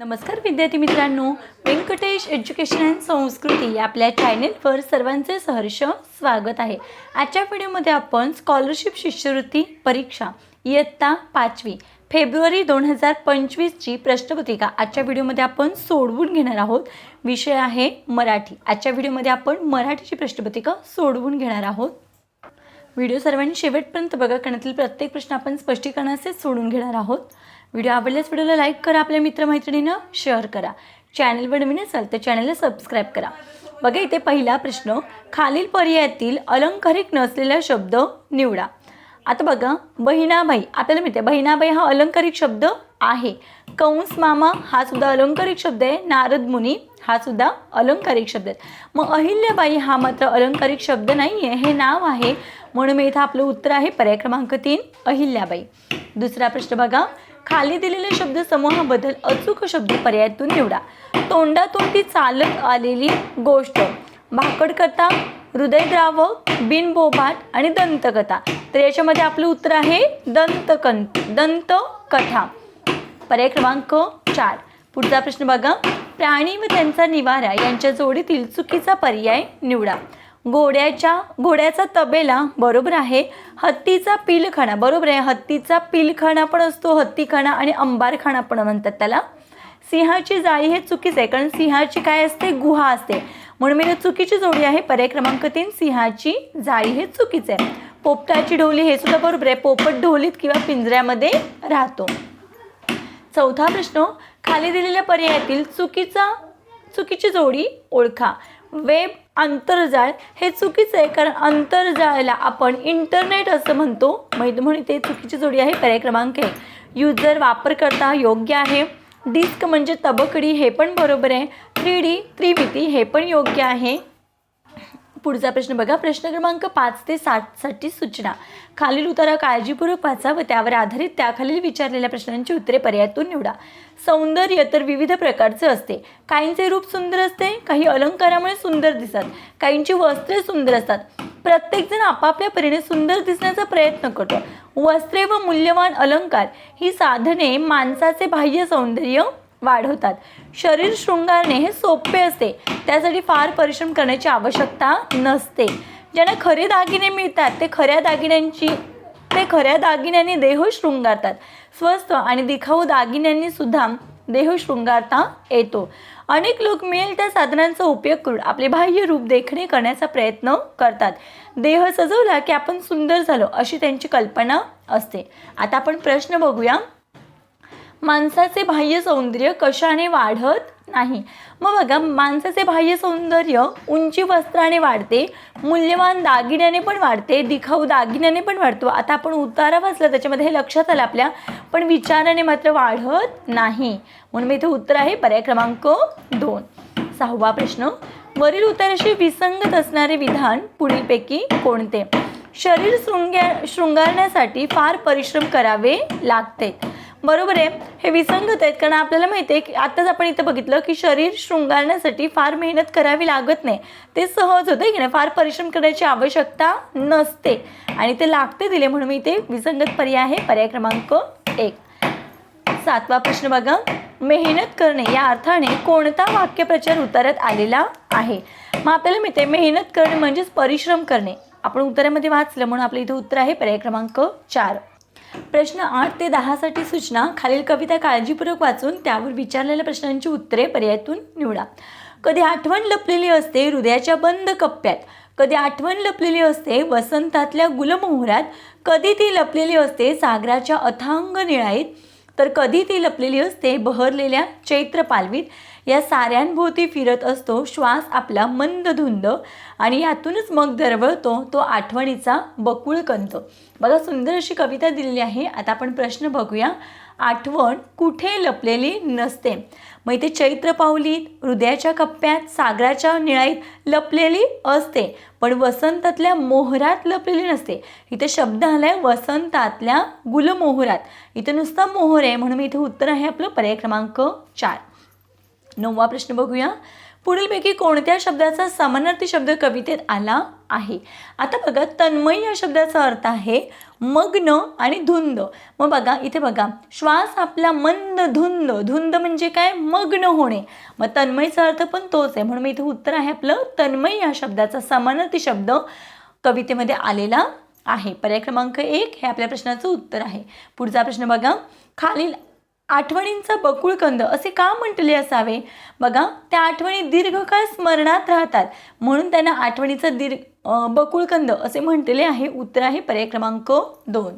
नमस्कार विद्यार्थी मित्रांनो. व्यंकटेश एज्युकेशन अँड संस्कृती या आपल्या चॅनेलवर सर्वांचे सहर्ष स्वागत आहे. आजच्या व्हिडिओमध्ये आपण स्कॉलरशिप शिष्यवृत्ती परीक्षा इयत्ता पाचवी फेब्रुवारी दोन हजार पंचवीसची प्रश्नपत्रिका आजच्या व्हिडिओमध्ये आपण सोडवून घेणार आहोत. विषय आहे मराठी. आजच्या व्हिडिओमध्ये आपण मराठीची प्रश्नपत्रिका सोडवून घेणार आहोत. व्हिडिओ सर्वांनी शेवटपर्यंत बघा. करण्यातील प्रत्येक प्रश्न आपण स्पष्टीकरणाचे सोडून घेणार आहोत. व्हिडिओ आवडल्यास व्हिडिओला लाईक करा आपल्या मित्रमैत्रिणींना शेअर करा. चॅनलवर नवीन असाल तर चॅनलला सबस्क्राईब करा. बघा इथे पहिला प्रश्न खालील पर्यायातील अलंकारिक नसलेला शब्द निवडा. आता बघा बहिणाबाई आपल्याला माहिती आहे बहिणाबाई हा अलंकारिक शब्द आहे. कंस मामा हा सुद्धा अलंकारिक शब्द आहे. नारद मुनी हा सुद्धा अलंकारिक शब्द आहे मग अहिल्याबाई हा मात्र अलंकारिक शब्द नाही आहे हे नाव आहे. म्हणून मी इथं आपलं उत्तर आहे पर्याय क्रमांक तीन अहिल्याबाई. दुसरा प्रश्न बघा खाली दिलेल्या शब्द समूहाबद्दल अचूक शब्द पर्यायातून निवडा. तोंडातोंडी चालत आलेली गोष्ट. भाकडकथा हृदयद्रावक बिनबोभाट आणि दंतकथा. तर याच्यामध्ये आपलं उत्तर आहे दंतकं दंतकथा. पर्याय क्रमांक चार. पुढचा प्रश्न बघा. प्राणी व त्यांचा निवारा यांच्या जोडीतील चुकीचा पर्याय निवडा. घोड्याच्या घोड्याचा तबेला बरोबर आहे. हत्तीचा पिलखाणा बरोबर आहे. हत्तीचा पिलखाणा पण असतो हत्तीखाणा आणि अंबारखाणा पण म्हणतात त्याला. सिंहाची जाळी हे चुकीचं आहे कारण सिंहाची काय असते? गुहा असते. म्हणून मी चुकीची जोडी आहे. पर्याय क्रमांक तीन सिंहाची जाळी हे चुकीचं आहे. पोपटाची ढोली हे सुद्धा बरोबर आहे. पोपट ढोलीत किंवा पिंजऱ्यामध्ये राहतो. चौथा प्रश्न खाली दिलेल्या पर्यायातील चुकीचा चुकीची जोडी ओळखा. वेब आंतरजाळ हे चुकीचं आहे कारण आंतरजाळाला आपण इंटरनेट असं म्हणतो. म्हणून ते चुकीची जोडी आहे पर्याय क्रमांक आहे युजर वापरकर्ता योग्य आहे. डिस्क म्हणजे तबकडी हे पण बरोबर आहे. थ्री डी त्रिमिती हे पण योग्य आहे. पुढचा प्रश्न बघा. प्रश्न क्रमांक पाच ते साठसाठी सूचना. खालील उतारा काळजीपूर्वक वाचा व त्यावर आधारित त्याखालील विचारलेल्या प्रश्नांची उत्तरे पर्यायातून निवडा. सौंदर्य तर विविध प्रकारचे असते. काहींचे रूप सुंदर असते काही अलंकारामुळे सुंदर दिसतात काहींची वस्त्रे सुंदर असतात. प्रत्येकजण आपापल्या परीने सुंदर दिसण्याचा प्रयत्न करतो. वस्त्रे व मूल्यवान अलंकार ही साधने माणसाचे बाह्य सौंदर्य वाढवतात. शरीर शृंगारणे हे सोपे असते. त्यासाठी फार परिश्रम करण्याची आवश्यकता नसते. ज्यांना खरे दागिने मिळतात ते खऱ्या दागिन्यांची ते खऱ्या दागिन्यांनी देह शृंगारतात. स्वस्त आणि दिखाऊ दागिन्यांनी सुद्धा देह शृंगारता येतो. अनेक लोक मिळेल त्या साधनांचा उपयोग करून आपले बाह्य रूप देखणे करण्याचा प्रयत्न करतात. देह सजवला की आपण सुंदर झालो अशी त्यांची कल्पना असते. आता आपण प्रश्न बघूया. माणसाचे बाह्य सौंदर्य कशाने वाढत नाही? मग बघा माणसाचे बाह्य सौंदर्य उंची वस्त्राने वाढते मूल्यवान दागिन्याने पण वाढते दिखाऊ दागिन्याने पण वाढतो. आता आपण उतारा वाचला त्याच्यामध्ये हे लक्षात आलं आपल्या पण विचाराने मात्र वाढत नाही. म्हणून मी इथे उत्तर आहे पर्याय क्रमांक दोन. सहावा प्रश्न. वरील उताराशी विसंगत असणारे विधान पुढीलपैकी कोणते? शरीर शृंग्या शृंगारण्यासाठी फार परिश्रम करावे लागते. बरोबर आहे. हे विसंगत आहेत कारण आपल्याला माहिती आहे की आत्ताच आपण इथं बघितलं की शरीर शृंगारण्यासाठी फार मेहनत करावी लागत नाही. ते सहज होतं की नाही फार परिश्रम करण्याची आवश्यकता नसते. आणि ते लागते दिले म्हणून मी ते विसंगत पर्याय आहे. पर्याय क्रमांक एक. सातवा प्रश्न बघा. मेहनत करणे या अर्थाने कोणता वाक्यप्रचार उतारत आलेला आहे? मग आपल्याला मिळते मेहनत करणे म्हणजेच परिश्रम करणे. आपण उत्तरामध्ये वाचलं म्हणून आपलं इथं उत्तर आहे. पर्याय क्रमांक चार. प्रश्न आठ ते दहासाठी सूचना. खालील कविता काळजीपूर्वक वाचून त्यावर विचारलेल्या प्रश्नांची उत्तरे पर्यायातून निवडा. कधी आठवण लपलेली असते हृदयाच्या बंद कप्प्यात. कधी आठवण लपलेली असते वसंतातल्या गुलमोहरात. कधी ती लपलेली असते सागराच्या अथांग निळाईत. तर कधी ती लपलेली असते बहरलेल्या चैत्र पालवीत. या साऱ्यांभोवती फिरत असतो श्वास आपला मंद धुंद आणि यातूनच मग दरवळतो तो आठवणीचा बकुळ कंत बघा सुंदर अशी कविता दिलेली आहे. आता आपण प्रश्न बघूया. आठवण कुठे लपलेली नसते. मग इथे चैत्र पावलीत हृदयाच्या कप्प्यात सागराच्या निळाईत लपलेली असते पण वसंतातल्या मोहरात लपलेली नसते. इथे शब्द आलाय वसंतातल्या गुलमोहरात. इथे नुसता मोहर आहे म्हणून मी इथे उत्तर आहे आपलं पर्याय क्रमांक चार. नववा प्रश्न बघूया. पुढीलपैकी कोणत्या शब्दाचा समानार्थी शब्द कवितेत आला आहे? आता बघा तन्मय या शब्दाचा अर्थ आहे मग्न आणि धुंद. मग बघा इथे बघा श्वास आपला मंद धुंद. धुंद म्हणजे काय? मग्न होणे. मग तन्मयचा अर्थ पण तोच आहे. म्हणून इथे उत्तर आहे आपलं तन्मय या शब्दाचा समानार्थी शब्द कवितेमध्ये आलेला आहे. पर्याय क्रमांक एक हे आपल्या प्रश्नाचं उत्तर आहे. पुढचा प्रश्न बघा खालील आठवणींचा बकुळकंद असे का म्हटले असावे? बघा त्या आठवणी दीर्घकाळ स्मरणात राहतात. म्हणून त्यांना आठवणीचा दीर्घ अं, बकुळकंद असे म्हटलेले आहे. उत्तर आहे पर्याय क्रमांक दोन.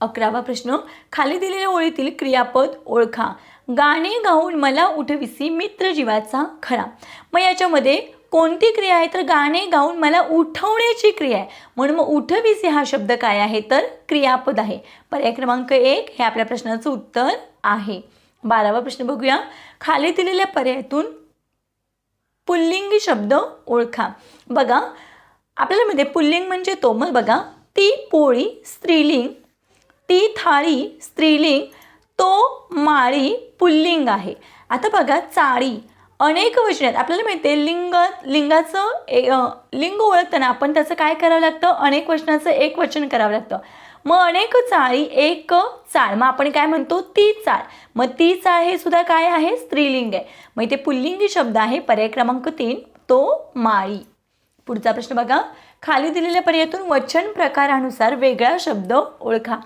अकरावा प्रश्न. खाली दिलेल्या ओळीतील क्रियापद ओळखा. गाणे गाऊन मला उठविसी मित्र जीवाचा खरा. मग याच्यामध्ये कोणती क्रिया आहे? तर गाणे गाऊन मला उठवण्याची क्रिया आहे. म्हणून मग उठविसी हा शब्द काय आहे? तर क्रियापद आहे. पर्याय क्रमांक एक हे आपल्या प्रश्नाचं उत्तर आहे. बारावा प्रश्न बघूया. खाली दिलेल्या पर्यायातून पुल्लिंगी शब्द ओळखा. बघा आपल्याला मध्ये पुल्लिंग म्हणजे तो मग बघा ती पोळी स्त्रीलिंग. ती थाळी स्त्रीलिंग. तो माळी पुल्लिंग आहे. आता बघा चाळी. अनेक वचन आहेत. आपल्याला माहिती आहे लिंग लिंगाचं ए- लिंग ओळखताना आपण त्याचं काय करावं लागतं? अनेक वचनाचं एक वचन करावं लागतं. मग अनेक चाळी एक चाळ. मग आपण काय म्हणतो? ती चाळ. मग ती चाळ हे सुद्धा काय आहे? स्त्रीलिंग आहे. मग इथे पुल्लिंगी शब्द आहे. पर्याय क्रमांक तीन तो माळी. पुढचा प्रश्न बघा. खाली दिलेल्या पर्यायातून वचन प्रकारानुसार वेगळा शब्द ओळखा.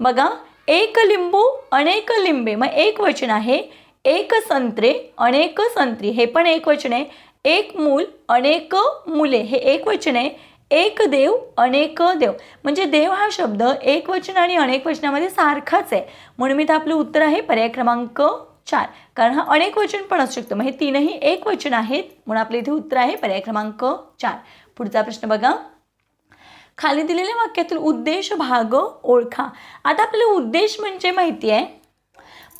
बघा एक लिंबू अनेक लिंबे. मग एक वचन आहे. एक संत्रे अनेक संत्री हे पण एक वचन. आहे एक मूल अनेक मुले हे एक वचन. आहे एक देव अनेक देव. म्हणजे देव हा शब्द एक वचन आणि अनेक वचनामध्ये सारखाच आहे. म्हणून मी तर आपलं उत्तर आहे पर्याय क्रमांक चार. कारण हा अनेक वचन पण असू शकतो. मग हे तीनही एक वचन आहेत म्हणून आपलं इथे उत्तर आहे पर्याय क्रमांक चार. पुढचा प्रश्न बघा. खाली दिलेल्या वाक्यातील उद्देश भाग ओळखा. आता आपल्याला उद्देश म्हणजे माहिती आहे.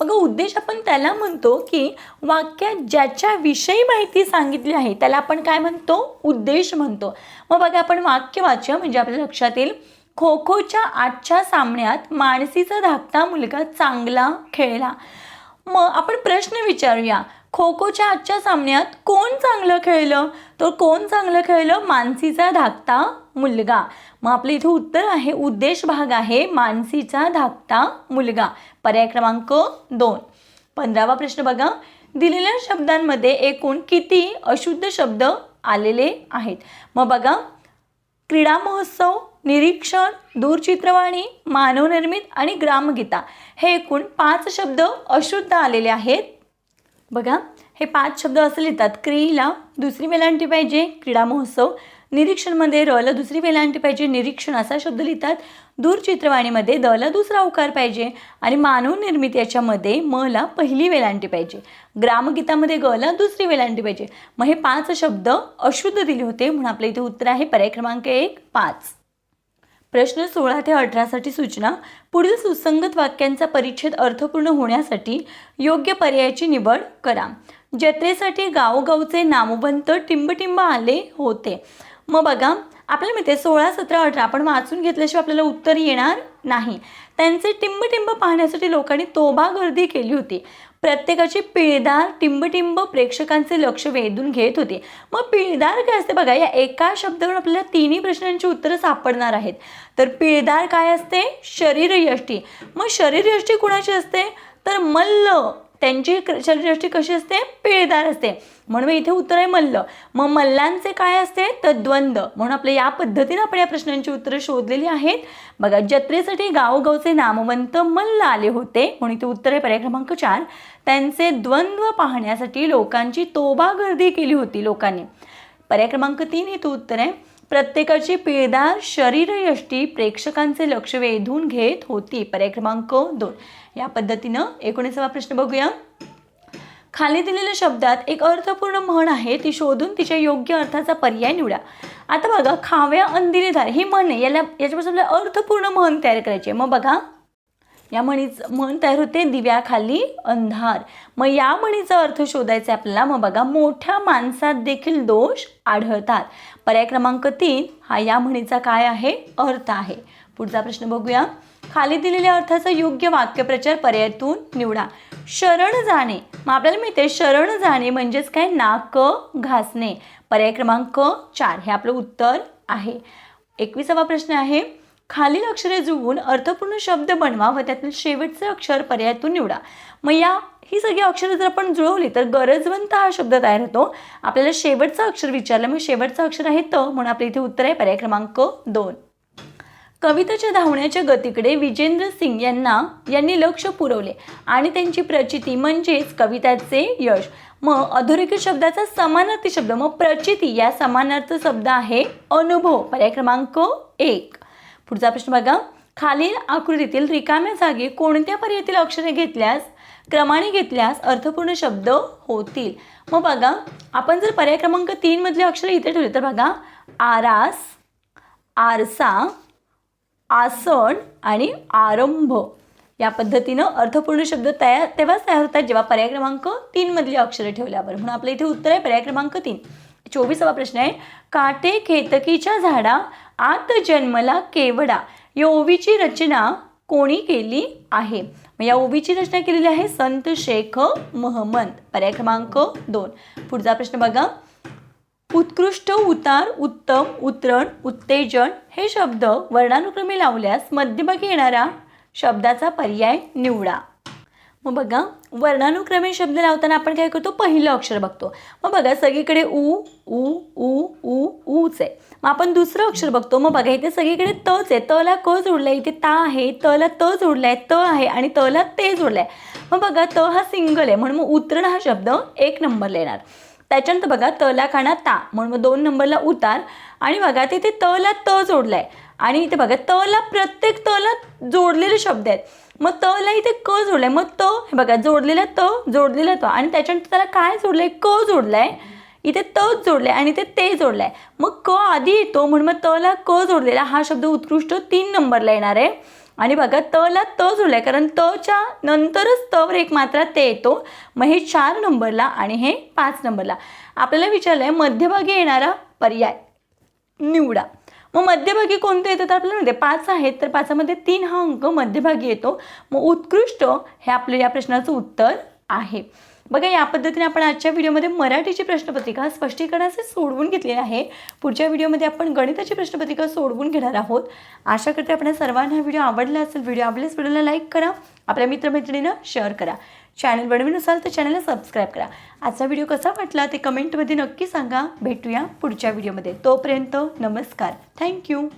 अगं उद्देश आपण त्याला म्हणतो की वाक्यात ज्याच्याविषयी माहिती सांगितली आहे त्याला आपण काय म्हणतो? उद्देश म्हणतो. मग बघा आपण वाक्य वाच्य. म्हणजे आपल्या लक्षात येईल. खो खोच्या आजच्या सामन्यात मानसीचा धाकटा मुलगा चांगला खेळला. मग आपण प्रश्न विचारूया. खो खोच्या आजच्या सामन्यात कोण चांगलं खेळलं? तर कोण चांगलं खेळलं? मानसीचा धाकटा मुलगा. मग आपलं इथं उत्तर आहे उद्देश भाग आहे मानसीचा धाकटा मुलगा. पर्याय क्रमांक दोन. पंधरावा प्रश्न बघा. दिलेल्या शब्दांमध्ये एकूण किती अशुद्ध शब्द आलेले आहेत? मग बघा. क्रीडा महोत्सव निरीक्षण दूरचित्रवाणी मानवनिर्मित आणि ग्रामगीता. हे एकूण पाच शब्द अशुद्ध आलेले आहेत. बघा. हे पाच शब्द असे लिहितात. क्रीला दुसरी वेलांटी पाहिजे. क्रीडा महोत्सव निरीक्षणमध्ये रला दुसरी वेलांटी पाहिजे. निरीक्षण असा शब्द लिहितात. दूरचित्रवाणीमध्ये दला दुसरा उकार पाहिजे. आणि मानव निर्मित याच्यामध्ये मला पहिली वेलांटी पाहिजे. ग्रामगीतामध्ये गला दुसरी वेलांटी पाहिजे. मग हे पाच शब्द अशुद्ध दिले होते म्हणून आपल्या इथे उत्तर आहे पर्याय क्रमांक एक पाच. प्रश्न सोळा ते अठरासाठी सूचना. पुढील सुसंगत वाक्यांचा परिच्छेद अर्थपूर्ण होण्यासाठी योग्य पर्यायाची निवड करा. जत्रेसाठी गावोगावचे नामवंत टिंबटिंब आले होते. मग बघा आपल्याला माहिती आहे सोळा सतरा अठरा आपण वाचून घेतल्याशिवाय आपल्याला उत्तर येणार नाही. त्यांचे टिंबटिंब पाहण्यासाठी लोकांनी तोबा गर्दी केली होती. प्रत्येकाची पिळदार टिंबटिंब प्रेक्षकांचे लक्ष वेधून घेत होते. मग पिळदार काय असते बघा या एका शब्दावरून आपल्याला तिन्ही प्रश्नांची उत्तरं सापडणार आहेत. तर पिळदार काय असते? शरीरयष्टी. मग शरीरयष्टी कुणाची असते? तर मल्ल त्यांची शरीरयष्टी कशी असते? पिळदार असते. म्हणून इथे उत्तर आहे मल्ल. मग मल्लांचे काय असते? तर द्वंद्व म्हणून आपल्या या पद्धतीने आपण या प्रश्नांची उत्तरं शोधलेली आहेत. बघा जत्रेसाठी गावोगावचे नामवंत मल्ल आले होते. म्हणून इथे उत्तर आहे पर्याय क्रमांक चार. त्यांचे द्वंद्व पाहण्यासाठी लोकांची तोबा गर्दी केली होती लोकांनी. पर्याय क्रमांक तीन हे उत्तर आहे. प्रत्येकाची पिळदार शरीरयष्टी प्रेक्षकांचे लक्ष वेधून घेत होती. पर्याय क्रमांक दोन. या पद्धतीनं एकोणीसावा प्रश्न बघूया. खाली दिलेल्या शब्दात एक अर्थपूर्ण म्हण आहे ती शोधून तिच्या योग्य अर्थाचा पर्याय निवडा. आता बघा खाव्या अंदिरीधार ही म्हण आहे. याला याच्यापासून आपल्याला अर्थपूर्ण म्हण तयार करायची आहे. मग बघा. या म्हणीच म्हण तयार होते दिव्याखाली अंधार. मग या म्हणीचा अर्थ शोधायचा आहे आपल्याला. मग बघा मोठ्या माणसात देखील दोष आढळतात. पर्याय क्रमांक तीन हा या म्हणीचा काय आहे? अर्थ आहे. पुढचा प्रश्न बघूया. खाली दिलेल्या अर्थाचा योग्य वाक्यप्रचार पर्यायातून निवडा. शरण जाणे. मग आपल्याला मिळते शरण जाणे म्हणजेच काय? नाक घासणे. पर्याय क्रमांक चार. हे आपलं उत्तर आहे. एकविसावा प्रश्न आहे. खालील अक्षरे जुळवून अर्थपूर्ण शब्द बनवा व त्यातील शेवटचे अक्षर पर्यायातून निवडा. मग या ही सगळी अक्षरं जर आपण जुळवली तर गरजवंत हा शब्द तयार होतो. आपल्याला शेवटचं अक्षर विचारलं मग शेवटचं अक्षर आहे त म्हणून आपल्या इथे उत्तर आहे पर्याय क्रमांक दोन. कवितेच्या धावण्याच्या गतीकडे विजेंद्र सिंग यांना यांनी लक्ष पुरवले आणि त्यांची प्रचिती म्हणजेच कविताचे यश. मग अधोरेखित शब्दाचा समानार्थी शब्द मग प्रचिती या समानार्थ शब्द आहे अनुभव. पर्याय क्रमांक एक. पुढचा प्रश्न बघा. खालील आकृतीतील रिकाम्या जागी कोणत्या पर्यायातील अक्षरे घेतल्यास क्रमाने घेतल्यास अर्थपूर्ण शब्द होतील? मग बघा. आपण जर पर्याय क्रमांक तीनमधले अक्षरे इथे ठेवले तर बघा. आरास आरसा आसन आणि आरंभ या पद्धतीनं अर्थपूर्ण शब्द तयार तेव्हाच तयार होतात जेव्हा पर्याय क्रमांक तीन मधली अक्षरे ठेवल्यावर. म्हणून आपल्या इथे उत्तर आहे पर्याय क्रमांक तीन. चोवीसावा प्रश्न आहे काटे खेतकीच्या झाडा आत जन्मला केवडा या ओवीची रचना कोणी केली आहे? मग या ओवीची रचना केलेली आहे संत शेख महमंत पर्याय क्रमांक दोन. पुढचा प्रश्न बघा. उत्कृष्ट उतार उत्तम उतरण उत्तेजन हे शब्द वर्णानुक्रमे लावल्यास मध्यभागी येणारा शब्दाचा पर्याय निवडा. मग बघा वर्णानुक्रमे शब्द लावताना आपण काय करतो? पहिलं अक्षर बघतो. मग बघा सगळीकडे उ उ उ उ ऊच आहे. मग आपण दुसरं अक्षर बघतो. मग बघा इथे सगळीकडे तच आहे. तला क जोडलं आहे इथे ता आहे. तला त जोडलं आहे त आहे आणि तला ते जोडलं आहे मग बघा त हा सिंगल आहे. म्हणून मग उतरण हा शब्द एक नंबरला येणार. त्याच्यानंतर बघा तला खाणा ता. म्हणून मग दोन नंबरला उतार. आणि बघा तिथे तला त जोडला आहे आणि इथे बघा तला प्रत्येक तला जोडलेले शब्द आहेत. मग तला इथे क जोडलाय. मग त हे बघा जोडलेला त जोडलेला त. आणि त्याच्यानंतर त्याला काय जोडलंय? क जोडलाय. इथे तच आहे आणि इथे ते जोडलाय. मग क आधी येतो. म्हणून मग तला क जोडलेला हा शब्द उत्कृष्ट तीन नंबरला येणार आहे. आणि बघा तला त जोडलाय कारण तच्या नंतरच तवर एक मात्रा ते येतो. मग हे चार नंबरला आणि हे पाच नंबरला. आपल्याला विचारलंय मध्यभागी येणारा पर्याय निवडा. मग मध्यभागी कोणते येतं तर आपल्याला माहिती पाच आहेत तर पाचामध्ये तीन हा अंक मध्यभागी येतो. मग उत्कृष्ट हे आपलं या प्रश्नाचं उत्तर आहे. बघा या पद्धतीने आपण आजच्या व्हिडिओमध्ये मराठीची प्रश्नपत्रिका स्पष्टीकरणाचे सोडवून घेतलेली आहे. पुढच्या व्हिडिओमध्ये आपण गणिताची प्रश्नपत्रिका सोडवून घेणार आहोत. आशा करते आपण सर्वांना हा व्हिडिओ आवडला असेल व्हिडिओ आवडल्यास व्हिडिओला लाईक करा आपल्या मित्रमैत्रिणीनं शेअर करा. चॅनल बनवीन असाल तर चॅनलला सबस्क्राईब करा. आजचा व्हिडिओ कसा वाटला ते कमेंटमध्ये नक्की सांगा. भेटूया पुढच्या व्हिडिओमध्ये. तोपर्यंत नमस्कार. थँक्यू.